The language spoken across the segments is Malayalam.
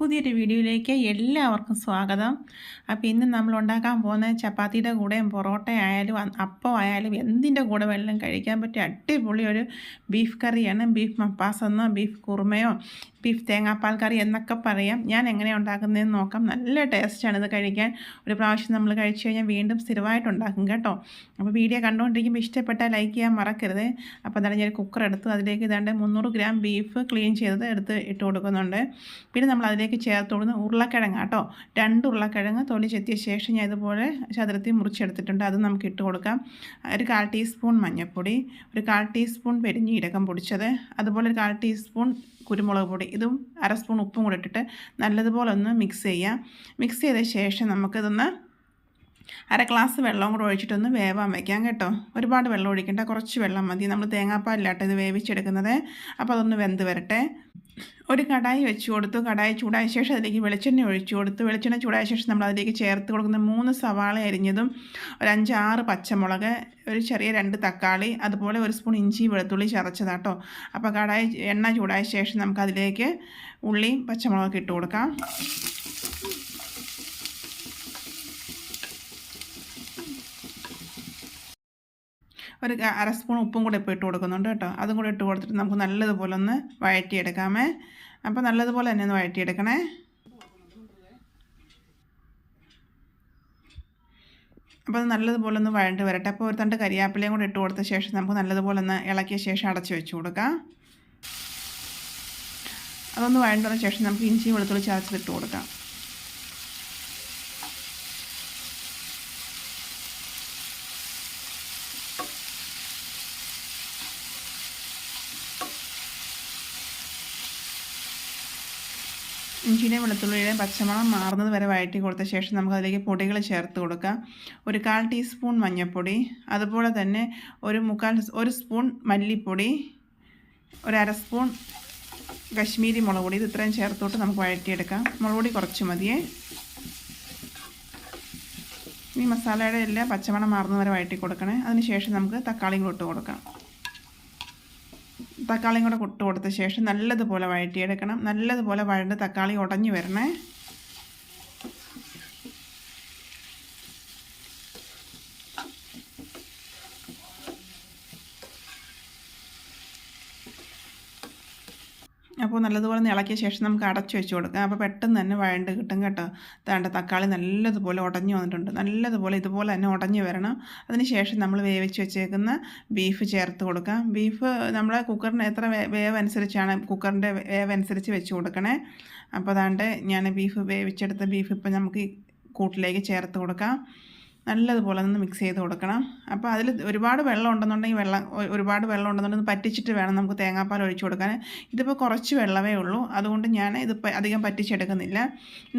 പുതിയൊരു വീഡിയോയിലേക്ക് എല്ലാവർക്കും സ്വാഗതം. അപ്പോൾ ഇന്ന് നമ്മൾ ഉണ്ടാക്കാൻ പോകുന്ന ചപ്പാത്തിയുടെ കൂടെയും പൊറോട്ട ആയാലും അപ്പം ആയാലും എന്തിന്റെ കൂടെ വേണമെങ്കിലും കഴിക്കാൻ പറ്റിയ അടിപൊളി ഒരു ബീഫ് കറിയാണ്. ബീഫ് മപ്പാസ് എന്നോ ബീഫ് കുറുമയോ ബീഫ് തേങ്ങാപ്പാൽ കറി എന്നൊക്കെ പറയാം. ഞാൻ എങ്ങനെയാണ് ഉണ്ടാക്കുന്നതെന്ന് നോക്കാം. നല്ല ടേസ്റ്റാണ് ഇത് കഴിക്കാൻ. ഒരു പ്രാവശ്യം നമ്മൾ കഴിച്ചു കഴിഞ്ഞാൽ വീണ്ടും സ്ഥിരമായിട്ട് ഉണ്ടാക്കും കേട്ടോ. അപ്പോൾ വീഡിയോ കണ്ടുകൊണ്ടിരിക്കുമ്പോൾ ഇഷ്ടപ്പെട്ടാൽ ലൈക്ക് ചെയ്യാൻ മറക്കരുത്. അപ്പോൾ അതാണ് ഞാൻ കുക്കർ എടുത്തു. അതിലേക്ക് ഇതാണ്ട് മുന്നൂറ് ഗ്രാം ബീഫ് ക്ലീൻ ചെയ്തത് എടുത്ത് ഇട്ട് കൊടുക്കുന്നുണ്ട്. പിന്നെ നമ്മൾ അതിലേക്ക് ചേർത്ത് കൊടുക്കുന്ന ഉരുളക്കിഴങ്ങ് കേട്ടോ. രണ്ട് ഉരുളക്കിഴങ്ങ് തൊലി ചെത്തിയ ശേഷം ഞാൻ ഇതുപോലെ ചതുരത്തിൽ മുറിച്ചെടുത്തിട്ടുണ്ട്. അത് നമുക്ക് ഇട്ട് കൊടുക്കാം. ഒരു കാൽ ടീസ്പൂൺ മഞ്ഞൾപ്പൊടി ഒരു കാൽ ടീസ്പൂൺ പെരിഞ്ഞീരകം പൊടിച്ചത് അതുപോലെ ഒരു കാൽ ടീസ്പൂൺ കുരുമുളക് പൊടി ഇതും അര സ്പൂൺ ഉപ്പും കൂടെ ഇട്ടിട്ട് നല്ലതുപോലെ ഒന്ന് മിക്സ് ചെയ്യാം. മിക്സ് ചെയ്ത ശേഷം നമുക്കിതൊന്ന് അര ഗ്ലാസ് വെള്ളം കൂടെ ഒഴിച്ചിട്ടൊന്ന് വേവാൻ വയ്ക്കാം കേട്ടോ. ഒരുപാട് വെള്ളം ഒഴിക്കേണ്ട കുറച്ച് വെള്ളം മതി. നമ്മൾ തേങ്ങാപ്പാലിലാട്ടോ ഇത് വേവിച്ചെടുക്കുന്നത്. അപ്പോൾ അതൊന്ന് വെന്ത് വരട്ടെ. ഒരു കടായി വെച്ച് കൊടുത്തു. കടായി ചൂടായ ശേഷം അതിലേക്ക് വെളിച്ചെണ്ണ ഒഴിച്ചു കൊടുത്തു. വെളിച്ചെണ്ണ ചൂടായ ശേഷം നമ്മൾ അതിലേക്ക് ചേർത്ത് കൊടുക്കുന്ന മൂന്ന് സവാള അരിഞ്ഞതും ഒരു അഞ്ചാറ് പച്ചമുളക് ഒരു ചെറിയ രണ്ട് തക്കാളി അതുപോലെ ഒരു സ്പൂൺ ഇഞ്ചി വെളുത്തുള്ളി ചതച്ചതാട്ടോ അപ്പോൾ കടായി എണ്ണ ചൂടായ ശേഷം നമുക്കതിലേക്ക് ഉള്ളിയും പച്ചമുളകൊക്കെ ഇട്ട് കൊടുക്കാം. ഒരു അര സ്പൂൺ ഉപ്പും കൂടെ ഇപ്പോൾ ഇട്ട് കൊടുക്കുന്നുണ്ട് കേട്ടോ. അതും കൂടെ ഇട്ട് കൊടുത്തിട്ട് നമുക്ക് നല്ലതുപോലെ ഒന്ന് വഴറ്റിയെടുക്കാമേ. അപ്പോൾ നല്ലതുപോലെ തന്നെ ഒന്ന് വഴറ്റിയെടുക്കണേ. അപ്പോൾ അത് നല്ലതുപോലെ ഒന്ന് വഴണ്ട് വരട്ടെ. അപ്പോൾ ഒരു തണ്ട് കരിയാപ്പിലയും കൂടെ ഇട്ട് കൊടുത്ത ശേഷം നമുക്ക് നല്ലതുപോലെ ഒന്ന് ഇളക്കിയ ശേഷം അടച്ച് വെച്ച് കൊടുക്കാം. അതൊന്ന് വഴണ്ട് വന്ന ശേഷം നമുക്ക് ഇഞ്ചി വെളുത്തുള്ളി ചതച്ചിട്ട് കൊടുക്കാം. ഇഞ്ചിയുടെയും വെളുത്തുള്ളിയുടെയും പച്ചമണം മാറുന്നത് വരെ വഴറ്റി കൊടുത്ത ശേഷം നമുക്ക് അതിലേക്ക് പൊടികൾ ചേർത്ത് കൊടുക്കാം. ഒരു കാൽ ടീസ്പൂൺ മഞ്ഞൾപ്പൊടി അതുപോലെ തന്നെ ഒരു മുക്കാൽ ഒരു സ്പൂൺ മല്ലിപ്പൊടി ഒരു അര സ്പൂൺ കശ്മീരി മുളക് പൊടി. ഇത് ഇത്രയും ചേർത്തോട്ട് നമുക്ക് വഴറ്റിയെടുക്കാം. മുളക് പൊടി കുറച്ച് മതിയേ. ഈ മസാലയുടെ എല്ലാം പച്ചമണം മാറുന്നത് വരെ വഴറ്റി കൊടുക്കണേ. അതിനുശേഷം നമുക്ക് തക്കാളിയും ഇട്ട് കൊടുക്കാം. തക്കാളിയും കൂടെ കൊടുത്ത ശേഷം നല്ലതുപോലെ വഴറ്റിയെടുക്കണം. നല്ലതുപോലെ വഴണ്ട് തക്കാളി ഉടഞ്ഞു വരണേ. അപ്പോൾ നല്ലതുപോലെ ഒന്ന് ഇളക്കിയ ശേഷം നമുക്ക് അടച്ചു വെച്ച് കൊടുക്കാം. അപ്പോൾ പെട്ടെന്ന് തന്നെ വഴണ്ട് കിട്ടും കേട്ടോ. താണ്ട തക്കാളി നല്ലതുപോലെ ഉടഞ്ഞു വന്നിട്ടുണ്ട്. നല്ലതുപോലെ ഇതുപോലെ തന്നെ ഉടഞ്ഞു വരണം. അതിന് ശേഷം നമ്മൾ വേവിച്ച് വെച്ചേക്കുന്ന ബീഫ് ചേർത്ത് കൊടുക്കാം. ബീഫ് നമ്മൾ കുക്കറിന് എത്ര വേവ് അനുസരിച്ചാണ് കുക്കറിന്റെ വേവ് അനുസരിച്ച് വെച്ച് കൊടുക്കണേ. അപ്പോൾ അതാണ്ട് ഞാൻ ബീഫ് വേവിച്ചെടുത്ത ബീഫ് ഇപ്പം നമുക്ക് കൂട്ടിലേക്ക് ചേർത്ത് കൊടുക്കാം. നല്ലതുപോലെ ഒന്ന് മിക്സ് ചെയ്ത് കൊടുക്കണം. അപ്പോൾ അതിൽ ഒരുപാട് വെള്ളം ഉണ്ടെന്നുണ്ടെങ്കിൽ വെള്ളം ഒരുപാട് വെള്ളം ഉണ്ടെന്നുണ്ടെങ്കിൽ പറ്റിച്ചിട്ട് വേണം നമുക്ക് തേങ്ങാപ്പാൽ ഒഴിച്ച് കൊടുക്കാൻ. ഇതിപ്പോൾ കുറച്ച് വെള്ളമേ ഉള്ളൂ. അതുകൊണ്ട് ഞാൻ ഇത് അധികം പറ്റിച്ചെടുക്കുന്നില്ല.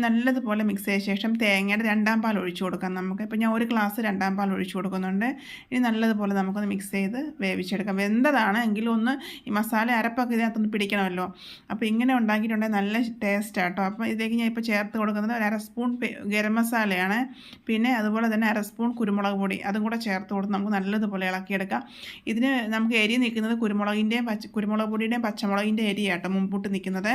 നല്ലതുപോലെ മിക്സ് ചെയ്ത ശേഷം തേങ്ങയുടെ രണ്ടാം പാൽ ഒഴിച്ച് കൊടുക്കാം നമുക്ക്. ഇപ്പോൾ ഞാൻ ഒരു ഗ്ലാസ് രണ്ടാം പാൽ ഒഴിച്ച് കൊടുക്കുന്നുണ്ട്. ഇനി നല്ലതുപോലെ നമുക്കൊന്ന് മിക്സ് ചെയ്ത് വേവിച്ചെടുക്കാം. വെന്തതാണ് എങ്കിലും ഒന്ന് ഈ മസാല അരപ്പൊക്കെ ഇതിനകത്തൊന്ന് പിടിക്കണമല്ലോ. അപ്പോൾ ഇങ്ങനെ ഉണ്ടാക്കിയിട്ടുണ്ടെങ്കിൽ നല്ല ടേസ്റ്റ് ആട്ടോ അപ്പോൾ ഇതിലേക്ക് ഞാൻ ഇപ്പോൾ ചേർത്ത് കൊടുക്കുന്നത് ഒരു അര സ്പൂൺ ഗരം മസാലയാണ്. പിന്നെ അതുപോലെ തന്നെ അര സ്പൂൺ കുരുമുളക് പൊടി അതും കൂടെ ചേർത്ത് കൊടുത്ത് നമുക്ക് നല്ലതുപോലെ ഇളക്കിയെടുക്കാം. ഇതിന് നമുക്ക് എരി നിൽക്കുന്നത് കുരുമുളകിന്റെയും പച്ച കുരുമുളക് പൊടിയുടെയും പച്ചമുളകിന്റെ എരിയാട്ടോ മുമ്പോട്ട് നിൽക്കുന്നത്.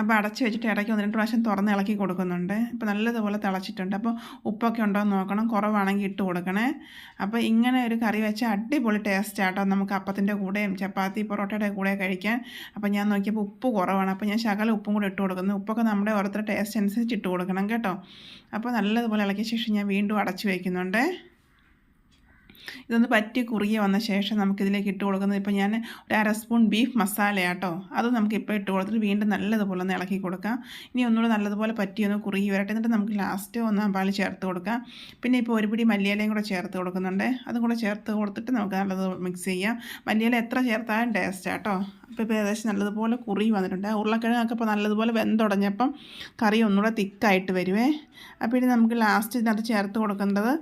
അപ്പോൾ അടച്ച് വെച്ചിട്ട് ഇടയ്ക്ക് ഒന്ന് രണ്ട് പ്രാവശ്യം തുറന്ന് ഇളക്കി കൊടുക്കുന്നുണ്ട്. ഇപ്പോൾ നല്ലതുപോലെ തിളച്ചിട്ടുണ്ട്. അപ്പോൾ ഉപ്പൊക്കെ ഉണ്ടോ എന്ന് നോക്കണം. കുറവാണെങ്കിൽ ഇട്ട് കൊടുക്കണേ. അപ്പോൾ ഇങ്ങനെ ഒരു കറി വെച്ച അടിപൊളി ടേസ്റ്റ് ആട്ടോ. നമുക്ക് അപ്പത്തിന്റെ കൂടെയും ചപ്പാത്തി പൊറോട്ടയുടെ കൂടെ കഴിക്കാൻ. അപ്പോൾ ഞാൻ നോക്കിയപ്പോൾ ഉപ്പ് കുറവാണ്. അപ്പോൾ ഞാൻ ശകലം ഉപ്പും കൂടെ ഇട്ട് കൊടുക്കുന്നു. ഉപ്പൊക്കെ നമ്മുടെ ഓരോരുത്തരുടെ ടേസ്റ്റ് അനുസരിച്ച് ഇട്ട് കൊടുക്കണം കേട്ടോ. അപ്പോൾ നല്ലതുപോലെ ഇളക്കിയ ശേഷം ഞാൻ വീണ്ടും അടച്ച് വയ്ക്കുന്നുണ്ട് ഇതൊന്ന് പറ്റി കുറുകിയ വന്ന ശേഷം നമുക്കിതിലേക്ക് ഇട്ട് കൊടുക്കുന്നത് ഇപ്പോൾ ഞാൻ ഒരു അര സ്പൂൺ ബീഫ് മസാലയാട്ടോ. അത് നമുക്ക് ഇപ്പോൾ ഇട്ട് കൊടുത്തിട്ട് വീണ്ടും നല്ലതുപോലെ ഒന്ന് ഇളക്കി കൊടുക്കാം. ഇനി ഒന്നുകൂടെ നല്ലതുപോലെ പറ്റി ഒന്ന് കുറുകി വരട്ടെ. എന്നിട്ട് നമുക്ക് ലാസ്റ്റ് ഒന്ന് പാൽ ചേർത്ത് കൊടുക്കാം. പിന്നെ ഇപ്പോൾ ഒരു പിടി മല്ലിയിലയും കൂടെ ചേർത്ത് കൊടുക്കുന്നുണ്ട്. അതും കൂടെ ചേർത്ത് കൊടുത്തിട്ട് നമുക്ക് നല്ലത് മിക്സ് ചെയ്യാം. മല്ലിയില എത്ര ചേർത്താലും ടേസ്റ്റ് ആട്ടോ അപ്പോൾ ഇപ്പോൾ ഏകദേശം നല്ലതുപോലെ കുറി വന്നിട്ടുണ്ട്. ഉരുളക്കിഴങ്ങൊക്കെ ഇപ്പോൾ നല്ലതുപോലെ വെന്തുടഞ്ഞപ്പം കറി ഒന്നുകൂടെ തിക്കായിട്ട് വരുവേ. അപ്പോൾ ഇനി നമുക്ക് ലാസ്റ്റ് ഇതിനകത്ത് ചേർത്ത് കൊടുക്കേണ്ടത്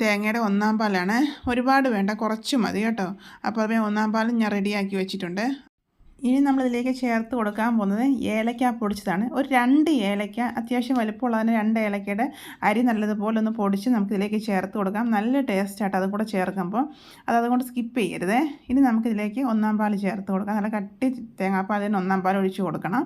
തേങ്ങയുടെ ഒന്നാം പാലാണ് ഒരുപാട് വേണ്ട കുറച്ച് മതി കേട്ടോ. അപ്പോൾ അത് ഒന്നാം പാലും ഞാൻ റെഡിയാക്കി വെച്ചിട്ടുണ്ട്. ഇനി നമ്മളിതിലേക്ക് ചേർത്ത് കൊടുക്കാൻ പോകുന്നത് ഏലക്ക പൊടിച്ചതാണ്. ഒരു രണ്ട് ഏലക്ക അത്യാവശ്യം വലുപ്പമുള്ളതിന് രണ്ട് ഏലക്കയുടെ അരി നല്ലതുപോലെ ഒന്ന് പൊടിച്ച് നമുക്കിതിലേക്ക് ചേർത്ത് കൊടുക്കാം. നല്ല ടേസ്റ്റായിട്ട് അതും കൂടെ ചേർക്കുമ്പോൾ അത് അതുകൊണ്ട് സ്കിപ്പ് ചെയ്യരുത്. ഇനി നമുക്കിതിലേക്ക് ഒന്നാം പാൽ ചേർത്ത് കൊടുക്കാം. നല്ല കട്ടി തേങ്ങാപ്പാലിന് ഒന്നാം പാൽ ഒഴിച്ച് കൊടുക്കണം.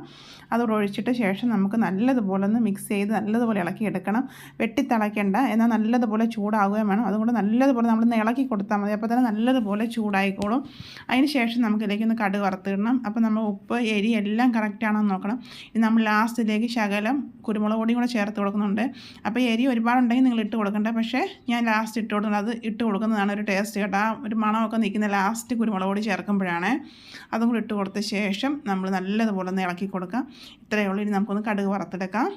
അതുകൂടെ ഒഴിച്ചിട്ട് ശേഷം നമുക്ക് നല്ലതുപോലെ ഒന്ന് മിക്സ് ചെയ്ത് നല്ലതുപോലെ ഇളക്കി എടുക്കണം. വെട്ടിത്തിളയ്ക്കേണ്ട എന്നാൽ നല്ലതുപോലെ ചൂടാവുകയും വേണം. അതുകൊണ്ട് നല്ലതുപോലെ നമ്മൾ ഇളക്കി കൊടുത്താൽ മതി. അപ്പോൾ തന്നെ നല്ലതുപോലെ ചൂടായിക്കോളും. അതിന് ശേഷം നമുക്കിതിലേക്ക് ഒന്ന് കടുക് വറുത്തിടണം. അപ്പോൾ നമ്മൾ ഉപ്പ് എരി എല്ലാം കറക്റ്റാണോ നോക്കണം. ഇനി നമ്മൾ ലാസ്റ്റിലേക്ക് ശകലം കുരുമുളക് പൊടിയും കൂടെ ചേർത്ത് കൊടുക്കുന്നുണ്ട്. അപ്പോൾ എരി ഒരുപാടുണ്ടെങ്കിൽ നിങ്ങൾ ഇട്ട് കൊടുക്കണ്ട. പക്ഷേ ഞാൻ ലാസ്റ്റ് ഇട്ട് കൊടുക്കുന്നത് അത് ഇട്ട് കൊടുക്കുന്നതാണ് ഒരു ടേസ്റ്റ് കേട്ടോ. ഒരു മണമൊക്കെ നിൽക്കുന്ന ലാസ്റ്റ് കുരുമുളക് പൊടി ചേർക്കുമ്പോഴാണ് അതും കൂടി ഇട്ട് കൊടുത്ത ശേഷം നമ്മൾ നല്ലതുപോലെ ഒന്ന് ഇളക്കി കൊടുക്കാം. ഇത്രയേ ഉള്ളൂ. ഇനി നമുക്കൊന്ന് കടുക് വറുത്തെടുക്കാം.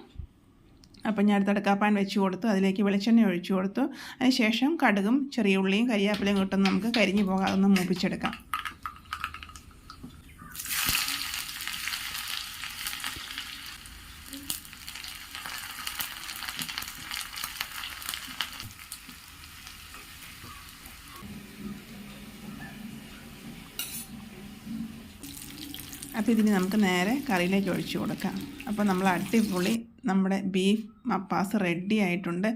അപ്പം ഞാൻ അടുത്ത് അടുക്കാപ്പാൻ വെച്ച് കൊടുത്തു. അതിലേക്ക് വെളിച്ചെണ്ണ ഒഴിച്ചു കൊടുത്തു. അതിന് ശേഷം കടുകും ചെറിയ ഉള്ളിയും കരിയാപ്പിലയും കിട്ടുന്ന നമുക്ക് കരിഞ്ഞു പോകാതെ ഒന്ന് മൂപ്പിച്ചെടുക്കാം. അപ്പോൾ ഇതിന് നമുക്ക് നേരെ കറിയിലേക്ക് ഒഴിച്ചു കൊടുക്കാം. അപ്പോൾ നമ്മൾ അടിപൊളി നമ്മുടെ ബീഫ് മപ്പാസ് റെഡി ആയിട്ടുണ്ട്.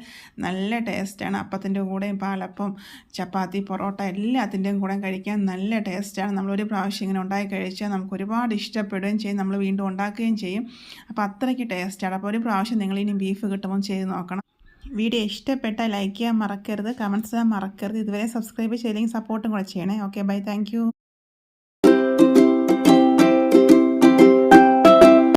നല്ല ടേസ്റ്റാണ് അപ്പത്തിന്റെ കൂടെയും പാലപ്പം ചപ്പാത്തി പൊറോട്ട എല്ലാത്തിന്റെയും കൂടെ കഴിക്കാൻ നല്ല ടേസ്റ്റാണ് നമ്മളൊരു പ്രാവശ്യം ഇങ്ങനെ ഉണ്ടാക്കി കഴിച്ചാൽ നമുക്ക് ഒരുപാട് ഇഷ്ടപ്പെടുകയും ചെയ്യും. നമ്മൾ വീണ്ടും ഉണ്ടാക്കുകയും ചെയ്യും. അപ്പോൾ അത്രയ്ക്ക് ടേസ്റ്റാണ് അപ്പോൾ ഒരു പ്രാവശ്യം നിങ്ങളിനി ബീഫ് കിട്ടുമ്പോൾ ചെയ്ത് നോക്കണം. വീഡിയോ ഇഷ്ടപ്പെട്ട ലൈക്ക് ചെയ്യാൻ മറക്കരുത് കമന്റ്സ് ചെയ്യാൻ മറക്കരുത്. ഇതുവരെ സബ്സ്ക്രൈബ് ചെയ്തില്ലെങ്കിൽ സപ്പോർട്ടും കൂടെ ചെയ്യണേ. Okay bye thank